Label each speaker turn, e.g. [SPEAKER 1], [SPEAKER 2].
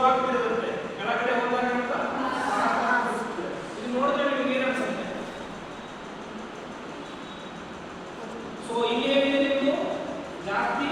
[SPEAKER 1] ಕೆಳಗಡೆ ಹೋದಾಗ ನೋಡಿದ್ರೆ ನಿಮಗೆ ಸೊ ಇಲ್ಲಿ ನೀವು ಜಾಸ್ತಿ